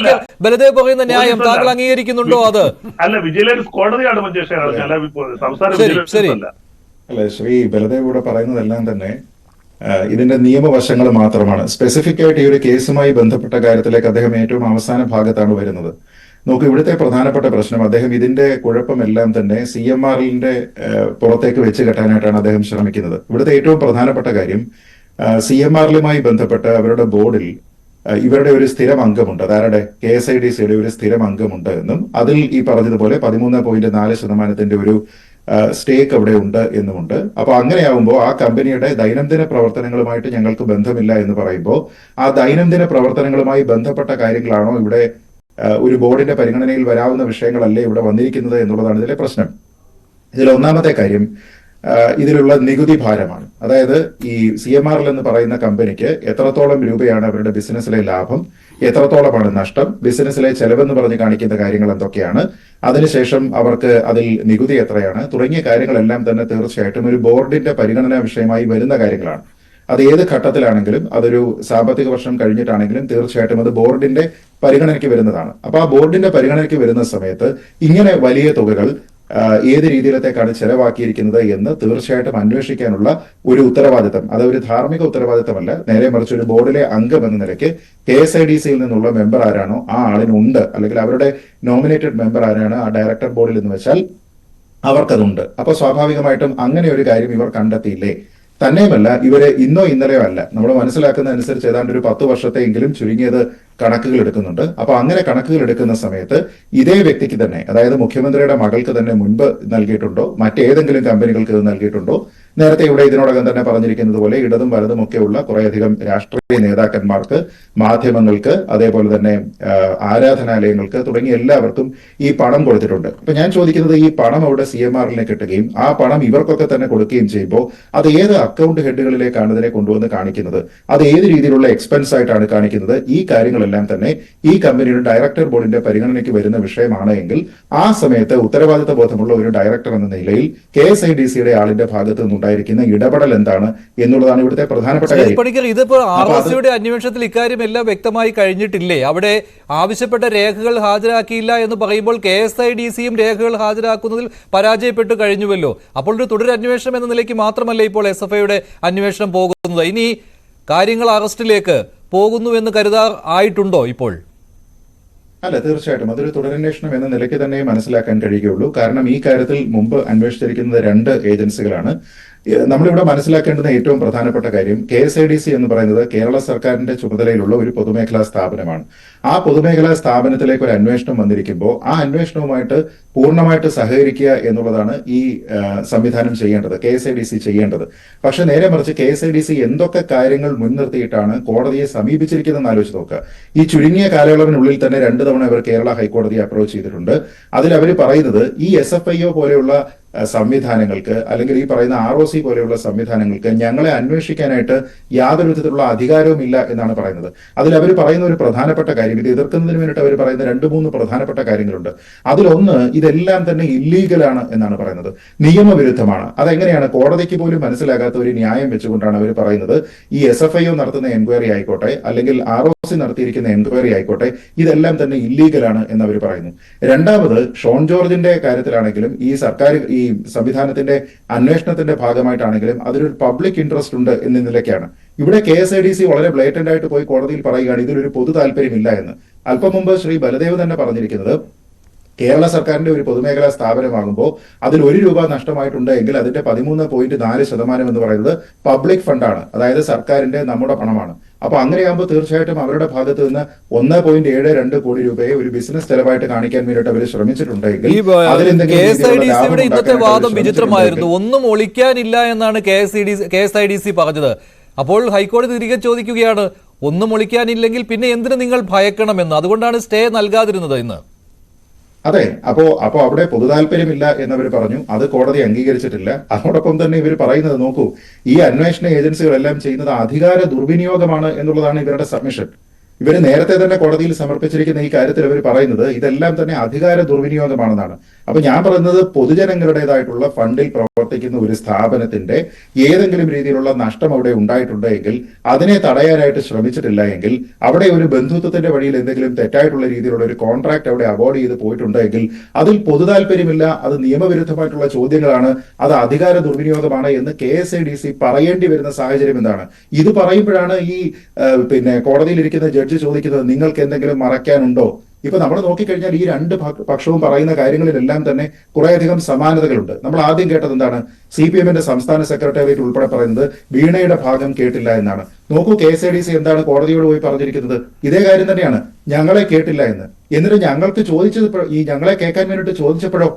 പണിക്കർ ബലദേവ് പറയുന്ന ന്യായം താങ്കൾ അംഗീകരിക്കുന്നുണ്ടോ അത്? അല്ല വിജിലൻസ് കോടതിയാണ് മഞ്ചേശ്വര നടത്തുന്നത് അല്ല ഇപ്പോ സംസ്ഥാന ശരി, അല്ല. അല്ല ശ്രീ ബലദേവ് ഇവിടെ പറയുന്നതെല്ലാം തന്നെ ഇതിന്റെ നിയമവശങ്ങൾ മാത്രമാണ്. സ്പെസിഫിക് ആയിട്ട് ഈ ഒരു കേസുമായി ബന്ധപ്പെട്ട കാര്യത്തിലേക്ക് അദ്ദേഹം ഏറ്റവും അവസാന ഭാഗത്താണ് വരുന്നത്. നോക്കൂ ഇവിടുത്തെ പ്രധാനപ്പെട്ട പ്രശ്നം അദ്ദേഹം ഇതിന്റെ കുഴപ്പമെല്ലാം തന്നെ സി എം ആറിന്റെ പുറത്തേക്ക് വെച്ച് കെട്ടാനായിട്ടാണ് അദ്ദേഹം ശ്രമിക്കുന്നത്. ഇവിടുത്തെ ഏറ്റവും പ്രധാനപ്പെട്ട കാര്യം സി എം ആറിലുമായി ബന്ധപ്പെട്ട് അവരുടെ ബോർഡിൽ ഇവരുടെ ഒരു സ്ഥിരം അംഗമുണ്ട്. അതാരുടെ? കെ എസ് ഐ ഡി സിയുടെ ഒരു സ്ഥിരം അംഗമുണ്ട് എന്നും അതിൽ ഈ പറഞ്ഞതുപോലെ പതിമൂന്ന് പോയിന്റ് നാല് ശതമാനത്തിന്റെ ഒരു സ്റ്റേക്ക് അവിടെ ഉണ്ട് എന്നുമുണ്ട്. അപ്പൊ അങ്ങനെയാവുമ്പോൾ ആ കമ്പനിയുടെ ദൈനംദിന പ്രവർത്തനങ്ങളുമായിട്ട് ഞങ്ങൾക്ക് ബന്ധമില്ല എന്ന് പറയുമ്പോൾ ആ ദൈനംദിന പ്രവർത്തനങ്ങളുമായി ബന്ധപ്പെട്ട കാര്യങ്ങളാണോ ഇവിടെ ഒരു ബോർഡിന്റെ പരിഗണനയിൽ വരാവുന്ന വിഷയങ്ങളല്ലേ ഇവിടെ വന്നിരിക്കുന്നത് എന്നുള്ളതാണ് ഇതിലെ പ്രശ്നം. ഇതിൽ ഒന്നാമത്തെ കാര്യം ഇതിലുള്ള നികുതി ഭാരമാണ്. അതായത് ഈ സി എം ആർ എന്ന് പറയുന്ന കമ്പനിക്ക് എത്രത്തോളം രൂപയാണ് അവരുടെ ബിസിനസ്സിലെ ലാഭം എത്രത്തോളമാണ് നഷ്ടം ബിസിനസ്സിലെ ചെലവെന്ന് പറഞ്ഞ് കാണിക്കുന്ന കാര്യങ്ങൾ എന്തൊക്കെയാണ് അതിനുശേഷം അവർക്ക് അതിൽ നികുതി എത്രയാണ് തുടങ്ങിയ കാര്യങ്ങളെല്ലാം തന്നെ തീർച്ചയായിട്ടും ഒരു ബോർഡിന്റെ പരിഗണനാ വിഷയമായി വരുന്ന കാര്യങ്ങളാണ്. അത് ഏത് ഘട്ടത്തിലാണെങ്കിലും അതൊരു സാമ്പത്തിക വർഷം കഴിഞ്ഞിട്ടാണെങ്കിലും തീർച്ചയായിട്ടും അത് ബോർഡിന്റെ പരിഗണനയ്ക്ക് വരുന്നതാണ്. അപ്പൊ ആ ബോർഡിന്റെ പരിഗണനയ്ക്ക് വരുന്ന സമയത്ത് ഇങ്ങനെ വലിയ തുകകൾ ഏത് രീതിയിലത്തേക്കാണ് ചെലവാക്കിയിരിക്കുന്നത് എന്ന് തീർച്ചയായിട്ടും അന്വേഷിക്കാനുള്ള ഒരു ഉത്തരവാദിത്തം. അത് ഒരു ധാർമ്മിക ഉത്തരവാദിത്തമല്ല. നേരെ മറിച്ച് ഒരു ബോർഡിലെ അംഗം എന്ന നിലയ്ക്ക് കെ എസ് ഐ ഡി സിയിൽ നിന്നുള്ള മെമ്പർ ആരാണോ ആ ആളിനുണ്ട്. അല്ലെങ്കിൽ അവരുടെ നോമിനേറ്റഡ് മെമ്പർ ആരാണ് ആ ഡയറക്ടർ ബോർഡിൽ എന്ന് വെച്ചാൽ അവർക്കതുണ്ട്. അപ്പൊ സ്വാഭാവികമായിട്ടും അങ്ങനെ ഒരു കാര്യം ഇവർ കണ്ടെത്തിയില്ലേ? തന്നെയുമല്ല ഇവർ ഇന്നോ ഇന്നലെയോ അല്ല. നമ്മൾ മനസ്സിലാക്കുന്ന അനുസരിച്ച് ഏതാണ്ട് ഒരു പത്ത് വർഷത്തെയെങ്കിലും ചുരുങ്ങിയത് കണക്കുകൾ എടുക്കുന്നുണ്ട്. അപ്പൊ അങ്ങനെ കണക്കുകൾ എടുക്കുന്ന സമയത്ത് ഇതേ വ്യക്തിക്ക് തന്നെ അതായത് മുഖ്യമന്ത്രിയുടെ മകൾക്ക് തന്നെ മുൻപ് നൽകിയിട്ടുണ്ടോ മറ്റേതെങ്കിലും കമ്പനികൾക്ക് ഇത് നൽകിയിട്ടുണ്ടോ? നേരത്തെ ഇവിടെ ഇതിനോടകം തന്നെ പറഞ്ഞിരിക്കുന്നത് പോലെ ഇടതും വലതും ഒക്കെയുള്ള കുറേയധികം രാഷ്ട്രീയ നേതാക്കന്മാർക്ക് മാധ്യമങ്ങൾക്ക് അതേപോലെ തന്നെ ആരാധനാലയങ്ങൾക്ക് തുടങ്ങിയ എല്ലാവർക്കും ഈ പണം കൊടുത്തിട്ടുണ്ട്. അപ്പൊ ഞാൻ ചോദിക്കുന്നത് ഈ പണം അവിടെ സി എം ആറിനെ കിട്ടുകയും ആ പണം ഇവർക്കൊക്കെ തന്നെ കൊടുക്കുകയും ചെയ്യുമ്പോൾ അത് ഏത് അക്കൗണ്ട് ഹെഡുകളിലേക്കാണ് ഇതിനെ കൊണ്ടുവന്ന് കാണിക്കുന്നത്? അത് ഏത് രീതിയിലുള്ള എക്സ്പെൻസ് ആയിട്ടാണ് കാണിക്കുന്നത്? ഈ കാര്യങ്ങളെല്ലാം തന്നെ ഈ കമ്പനിയുടെ ഡയറക്ടർ ബോർഡിന്റെ പരിഗണനയ്ക്ക് വരുന്ന വിഷയമാണ് എങ്കിൽ ആ സമയത്ത് ഉത്തരവാദിത്ത ബോധമുള്ള ഒരു ഡയറക്ടർ എന്ന നിലയിൽ കെ എസ് ഐ ഡി സിയുടെ ആളിന്റെ ഭാഗത്ത് നിന്നുണ്ടായിരിക്കുന്ന ഇടപെടൽ എന്താണ് എന്നുള്ളതാണ് ഇവിടുത്തെ പ്രധാനപ്പെട്ട കാര്യം. പണിക്കർ ഇതിപ്പോ ആർ അപ്പൊ എസ് സിയുടെ അന്വേഷണത്തിൽ ഇക്കാര്യം എല്ലാം വ്യക്തമായി കഴിഞ്ഞിട്ടില്ലേ? അവിടെ ആവശ്യപ്പെട്ട രേഖകൾ ഹാജരാക്കിയില്ല എന്ന് പറയുമ്പോൾ കെ എസ് ഐ ഡി സിയും രേഖകൾ ഹാജരാക്കുന്നതിൽ പരാജയപ്പെട്ടു കഴിഞ്ഞുവല്ലോ. അപ്പോൾ ഒരു തുടരന്വേഷണം എന്ന നിലയ്ക്ക് മാത്രമല്ല ഇപ്പോൾ എസ് എഫ് ഐയുടെ അന്വേഷണം പോകുന്നത്? ഇനി കാര്യങ്ങൾ അറസ്റ്റിലേക്ക് പോകുന്നു എന്ന് കരുതാ ആയിട്ടുണ്ടോ ഇപ്പോൾ? അല്ല തീർച്ചയായിട്ടും. അതൊരു തുടരന്വേഷണം എന്ന നിലയ്ക്ക് തന്നെ മനസ്സിലാക്കാൻ കഴിയുകയുള്ളൂ. കാരണം ഈ കാര്യത്തിൽ മുമ്പ് അന്വേഷിച്ചിരിക്കുന്നത് രണ്ട് ഏജൻസികളാണ്. നമ്മളിവിടെ മനസ്സിലാക്കേണ്ടുന്ന ഏറ്റവും പ്രധാനപ്പെട്ട കാര്യം K S I D C എന്ന് പറയുന്നത് കേരള സർക്കാരിന്റെ ചുമതലയിലുള്ള ഒരു പൊതുമേഖലാ സ്ഥാപനമാണ്. ആ പൊതുമേഖലാ സ്ഥാപനത്തിലേക്ക് ഒരു അന്വേഷണം വന്നിരിക്കുമ്പോൾ ആ അന്വേഷണവുമായിട്ട് പൂർണമായിട്ട് സഹകരിക്കുക എന്നുള്ളതാണ് ഈ സംവിധാനം ചെയ്യേണ്ടത് K S I D C ചെയ്യേണ്ടത്. പക്ഷെ നേരെ മറിച്ച് K S I D C എന്തൊക്കെ കാര്യങ്ങൾ മുൻനിർത്തിയിട്ടാണ് കോടതിയെ സമീപിച്ചിരിക്കുന്നതെന്ന് ആലോചിച്ച് നോക്കുക. ഈ ചുരുങ്ങിയ കാലയളവിനുള്ളിൽ തന്നെ രണ്ട് തവണ ഇവർ കേരള ഹൈക്കോടതിയെ അപ്രോച്ച് ചെയ്തിട്ടുണ്ട്. അതിൽ അവർ പറയുന്നത് ഈ എസ് എഫ് ഐ ഒ പോലെയുള്ള സംവിധാനങ്ങൾക്ക് അല്ലെങ്കിൽ ഈ പറയുന്ന ആർ ഒ സി പോലെയുള്ള സംവിധാനങ്ങൾക്ക് ഞങ്ങളെ അന്വേഷിക്കാനായിട്ട് യാതൊരു വിധത്തിലുള്ള അധികാരവും ഇല്ല എന്നാണ് പറയുന്നത്. അതിൽ അവർ പറയുന്ന ഒരു പ്രധാനപ്പെട്ട കാര്യം ഇത് എതിർക്കുന്നതിന് വേണ്ടിയിട്ട് അവർ പറയുന്ന രണ്ട് മൂന്ന് പ്രധാനപ്പെട്ട കാര്യങ്ങളുണ്ട്. അതിലൊന്ന് ഇതെല്ലാം തന്നെ ഇല്ലീഗലാണ് എന്നാണ് പറയുന്നത്. നിയമവിരുദ്ധമാണ്. അതെങ്ങനെയാണ്? കോടതിക്ക് പോലും മനസ്സിലാകാത്ത ഒരു ന്യായം വെച്ചുകൊണ്ടാണ് അവർ പറയുന്നത്. ഈ എസ് എഫ് ഐ ഒ നടത്തുന്ന എൻക്വയറി ആയിക്കോട്ടെ അല്ലെങ്കിൽ ആർ ഒ സി നടത്തിയിരിക്കുന്ന എൻക്വയറി ആയിക്കോട്ടെ ഇതെല്ലാം തന്നെ ഇല്ലീഗലാണ് എന്ന് അവർ പറയുന്നു. രണ്ടാമത് ഷോൺ ജോർജിന്റെ കാര്യത്തിലാണെങ്കിലും ഈ സർക്കാർ ഈ സംവിധാനത്തിന്റെ അന്വേഷണത്തിന്റെ ഭാഗമായിട്ടാണെങ്കിലും അതിലൊരു പബ്ലിക് ഇൻട്രസ്റ്റ് ഉണ്ട് എന്ന നിലയ്ക്കാണ്. ഇവിടെ K S I D C വളരെ ബ്ലേറ്റന്റ് ആയിട്ട് പോയി കോടതിയിൽ പറയുകയാണ് ഇതിലൊരു പൊതു താല്പര്യമില്ല എന്ന്. അല്പം മുമ്പ് ശ്രീ ബലദേവ് തന്നെ പറഞ്ഞിരിക്കുന്നത് കേരള സർക്കാരിന്റെ ഒരു പൊതുമേഖലാ സ്ഥാപനമാകുമ്പോൾ അതിൽ ഒരു രൂപ നഷ്ടമായിട്ടുണ്ട് എങ്കിൽ അതിന്റെ പതിമൂന്ന് പോയിന്റ് നാല് ശതമാനം എന്ന് പറയുന്നത് പബ്ലിക് ഫണ്ടാണ് അതായത് സർക്കാരിന്റെ നമ്മുടെ പണമാണ്. അപ്പൊ അങ്ങനെയാകുമ്പോൾ തീർച്ചയായിട്ടും അവരുടെ ഭാഗത്ത് നിന്ന് ഒന്ന് പോയിന്റ് ഏഴ് രണ്ട് കോടി രൂപയെ ഒരു ബിസിനസ് ചെലവായിട്ട് കാണിക്കാൻ വേണ്ടിയിട്ട് അവർ ശ്രമിച്ചിട്ടുണ്ടെങ്കിൽ ഇന്നത്തെ വാദം വിചിത്രമായിരുന്നു. ഒന്നും ഒളിക്കാനില്ല എന്നാണ് K S I D C പറഞ്ഞത്. അപ്പോൾ ഹൈക്കോടതി തിരികെ ചോദിക്കുകയാണ് ഒന്നും ഒളിക്കാനില്ലെങ്കിൽ പിന്നെ എന്തിനു നിങ്ങൾ ഭയക്കണമെന്ന്? അതുകൊണ്ടാണ് സ്റ്റേ നൽകാതിരുന്നത് ഇന്ന്. അതെ അപ്പോ അപ്പോ അവിടെ പൊതുതാൽപര്യമില്ല എന്നവർ പറഞ്ഞു. അത് കോടതി അംഗീകരിച്ചിട്ടില്ല. അതോടൊപ്പം തന്നെ ഇവർ പറയുന്നത് നോക്കൂ ഈ അന്വേഷണ ഏജൻസികളെല്ലാം ചെയ്യുന്നത് അധികാര ദുർവിനിയോഗമാണ് എന്നുള്ളതാണ് ഇവരുടെ സബ്മിഷൻ. ഇവർ നേരത്തെ തന്നെ കോടതിയിൽ സമർപ്പിച്ചിരിക്കുന്ന ഈ കാര്യത്തിൽ അവർ പറയുന്നത് ഇതെല്ലാം തന്നെ അധികാര ദുർവിനിയോഗമാണെന്നാണ്. അപ്പൊ ഞാൻ പറയുന്നത് പൊതുജനങ്ങളുടേതായിട്ടുള്ള ഫണ്ടിൽ പ്രവർത്തിക്കുന്ന ഒരു സ്ഥാപനത്തിന്റെ ഏതെങ്കിലും രീതിയിലുള്ള നഷ്ടം അവിടെ ഉണ്ടായിട്ടുണ്ടെങ്കിൽ അതിനെ തടയാനായിട്ട് ശ്രമിച്ചിട്ടില്ല എങ്കിൽ അവിടെ ഒരു ബന്ധുത്വത്തിന്റെ വഴിയിൽ എന്തെങ്കിലും തെറ്റായിട്ടുള്ള രീതിയിലുള്ള ഒരു കോൺട്രാക്ട് അവിടെ അവോയ്ഡ് ചെയ്ത് പോയിട്ടുണ്ടെങ്കിൽ അതിൽ പൊതുതാൽപര്യമില്ല അത് നിയമവിരുദ്ധമായിട്ടുള്ള ചോദ്യങ്ങളാണ് അത് അധികാര ദുർവിനിയോഗമാണ് എന്ന് K S I D C പറയേണ്ടി വരുന്ന സാഹചര്യം എന്താണ്? ഇത് പറയുമ്പോഴാണ് ഈ പിന്നെ കോടതിയിലിരിക്കുന്ന ജഡ്ജ് ചോദിക്കുന്നത് നിങ്ങൾക്ക് എന്തെങ്കിലും മറയ്ക്കാനുണ്ടോ? ഇപ്പൊ നമ്മൾ നോക്കിക്കഴിഞ്ഞാൽ ഈ രണ്ട് പക്ഷവും പറയുന്ന കാര്യങ്ങളിലെല്ലാം തന്നെ കുറേയധികം സമാനതകളുണ്ട്. നമ്മൾ ആദ്യം കേട്ടത് എന്താണ്? സി പി എമ്മിന്റെ സംസ്ഥാന സെക്രട്ടേറിയറ്റ് ഉൾപ്പെടെ പറയുന്നത് വീണയുടെ ഭാഗം കേട്ടില്ല എന്നാണ്. നോക്കൂ K S I D C എന്താണ് കോടതിയോട് പോയി പറഞ്ഞിരിക്കുന്നത്? ഇതേ കാര്യം തന്നെയാണ്. ഞങ്ങളെ കേട്ടില്ല എന്ന്. എന്നിട്ട് ഞങ്ങൾക്ക് ചോദിച്ചത് ഈ ഞങ്ങളെ കേൾക്കാൻ വേണ്ടിയിട്ട് ചോദിച്ചപ്പോഴോ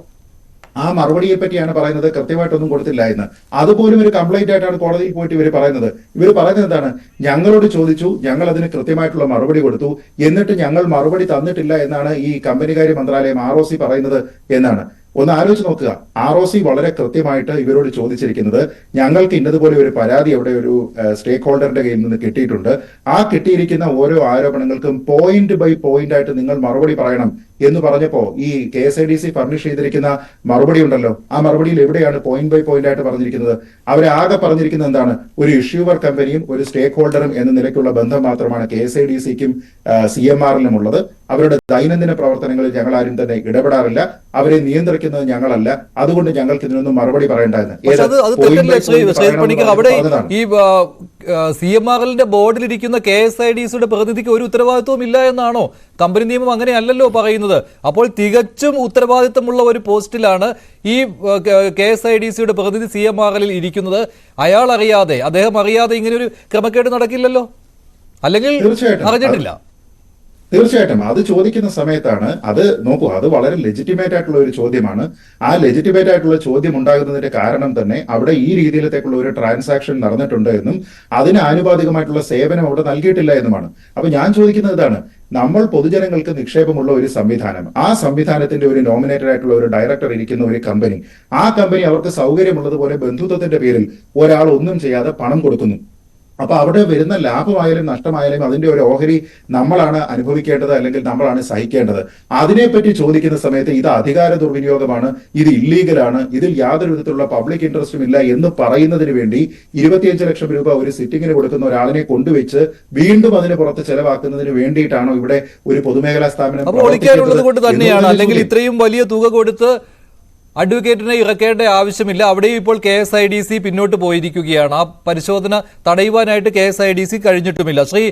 ആ മറുപടിയെ പറ്റിയാണ് പറയുന്നത്. കൃത്യമായിട്ടൊന്നും കൊടുത്തില്ല എന്ന്. അതുപോലും ഒരു കംപ്ലൈന്റ് ആയിട്ടാണ് കോടതിയിൽ പോയിട്ട് ഇവർ പറയുന്നത്. ഇവർ പറയുന്നത് എന്താണ്? ഞങ്ങളോട് ചോദിച്ചു ഞങ്ങൾ അതിന് കൃത്യമായിട്ടുള്ള മറുപടി കൊടുത്തു. എന്നിട്ട് ഞങ്ങൾ മറുപടി തന്നിട്ടില്ല എന്നാണ് ഈ കമ്പനികാര്യ മന്ത്രാലയം ആർ പറയുന്നത് എന്നാണ്. ഒന്ന് ആലോചിച്ച് നോക്കുക. ആർ ഒ സി വളരെ കൃത്യമായിട്ട് ഇവരോട് ചോദിച്ചിരിക്കുന്നത് ഞങ്ങൾക്ക് ഇന്നതുപോലെ ഒരു പരാതി അവിടെ ഒരു സ്റ്റേക്ക് ഹോൾഡറിന്റെ കയ്യിൽ നിന്ന് കിട്ടിയിട്ടുണ്ട്. ആ കിട്ടിയിരിക്കുന്ന ഓരോ ആരോപണങ്ങൾക്കും പോയിന്റ് ബൈ പോയിന്റ് ആയിട്ട് നിങ്ങൾ മറുപടി പറയണം. എന്ന് പറഞ്ഞപ്പോ ഈ K S I D C furnish ചെയ്തിരിക്കുന്ന മറുപടി ഉണ്ടല്ലോ ആ മറുപടിയിൽ എവിടെയാണ് പോയിന്റ് ബൈ പോയിന്റ് ആയിട്ട് പറഞ്ഞിരിക്കുന്നത്? അവരെ ആകെ പറഞ്ഞിരിക്കുന്നത് എന്താണ്? ഒരു ഇഷ്യൂവർ കമ്പനിയും ഒരു സ്റ്റേക്ക് ഹോൾഡറും എന്ന നിലയ്ക്കുള്ള ബന്ധം മാത്രമാണ് കെ എസ് ഐ ഡി സിക്കും സി എം ആറിലും ഉള്ളത് അവരുടെ ദൈനംദിന പ്രവർത്തനങ്ങളിൽ ഞങ്ങൾ ആരും തന്നെ ഇടപെടാറില്ല. അവരെ നിയന്ത്രിക്കുന്നത് ഞങ്ങളല്ല. അതുകൊണ്ട് ഞങ്ങൾക്ക് ഇതിനൊന്നും മറുപടി പറയേണ്ടതെന്ന് അവിടെ ഈ സി എം ആർ എല്ലിന്റെ ബോർഡിലിരിക്കുന്ന കെ എസ് ഐ ഡി സിയുടെ പ്രതിനിധിക്ക് ഒരു ഉത്തരവാദിത്വം ഇല്ല എന്നാണോ? കമ്പനി നിയമം അങ്ങനെയല്ലല്ലോ പറയുന്നത്. അപ്പോൾ തികച്ചും ഉത്തരവാദിത്തമുള്ള ഒരു പോസ്റ്റിലാണ് ഈ കെ എസ് ഐ ഡി സിയുടെ പ്രതിനിധി സി എം ആർ എല്ലിൽ ഇരിക്കുന്നത്. അയാൾ അറിയാതെ അദ്ദേഹം അറിയാതെ ഇങ്ങനെ ഒരു ക്രമക്കേട് നടക്കില്ലല്ലോ? അല്ലെങ്കിൽ. അറിഞ്ഞിട്ടില്ല. തീർച്ചയായിട്ടും. അത് ചോദിക്കുന്ന സമയത്താണ് അത് നോക്കൂ അത് വളരെ ലെജിറ്റിമേറ്റ് ആയിട്ടുള്ള ഒരു ചോദ്യമാണ്. ആ ലെജിറ്റിമേറ്റ് ആയിട്ടുള്ള ചോദ്യം ഉണ്ടാകുന്നതിന്റെ കാരണം തന്നെ അവിടെ ഈ രീതിയിലത്തേക്കുള്ള ഒരു ട്രാൻസാക്ഷൻ നടന്നിട്ടുണ്ട് എന്നും അതിന് ആനുപാതികമായിട്ടുള്ള സേവനം അവിടെ നൽകിയിട്ടില്ല എന്നുമാണ്. അപ്പൊ ഞാൻ ചോദിക്കുന്നത് ഇതാണ് നമ്മൾ പൊതുജനങ്ങൾക്ക് നിക്ഷേപമുള്ള ഒരു സംവിധാനം ആ സംവിധാനത്തിന്റെ ഒരു നോമിനേറ്റഡ് ആയിട്ടുള്ള ഒരു ഡയറക്ടർ ഇരിക്കുന്ന ഒരു കമ്പനി ആ കമ്പനി അവർക്ക് സൗകര്യമുള്ളതുപോലെ ബന്ധുത്വത്തിന്റെ പേരിൽ ഒരാൾ ഒന്നും ചെയ്യാതെ പണം കൊടുക്കുന്നു. അപ്പൊ അവിടെ വരുന്ന ലാഭമായാലും നഷ്ടമായാലും അതിന്റെ ഒരു ഓഹരി നമ്മളാണ് അനുഭവിക്കേണ്ടത് അല്ലെങ്കിൽ നമ്മളാണ് സഹിക്കേണ്ടത്. അതിനെപ്പറ്റി ചോദിക്കുന്ന സമയത്ത് ഇത് അധികാര ദുർവിനിയോഗമാണ് ഇത് ഇല്ലീഗലാണ് ഇതിൽ യാതൊരു വിധത്തിലുള്ള പബ്ലിക് ഇൻട്രസ്റ്റും ഇല്ല എന്ന് പറയുന്നതിന് വേണ്ടി ഇരുപത്തിയഞ്ച് ലക്ഷം രൂപ ഒരു സിറ്റിങ്ങിന് കൊടുക്കുന്ന ഒരാളിനെ കൊണ്ടുവച്ച് വീണ്ടും അതിന് പുറത്ത് ചെലവാക്കുന്നതിന് വേണ്ടിയിട്ടാണോ ഇവിടെ ഒരു പൊതുമേഖലാ സ്ഥാപനം അല്ലെങ്കിൽ ഇത്രയും വലിയ തുക കൊടുത്ത് അഡ്വക്കേറ്റിനെ ഇറക്കേണ്ട ആവശ്യമില്ല. അവിടെയും ഇപ്പോൾ K S I D C പിന്നോട്ട് പോയിരിക്കുകയാണ്. ആ പരിശോധന തടയുവാനായിട്ട് K S I D C കഴിഞ്ഞിട്ടുമില്ല. Shri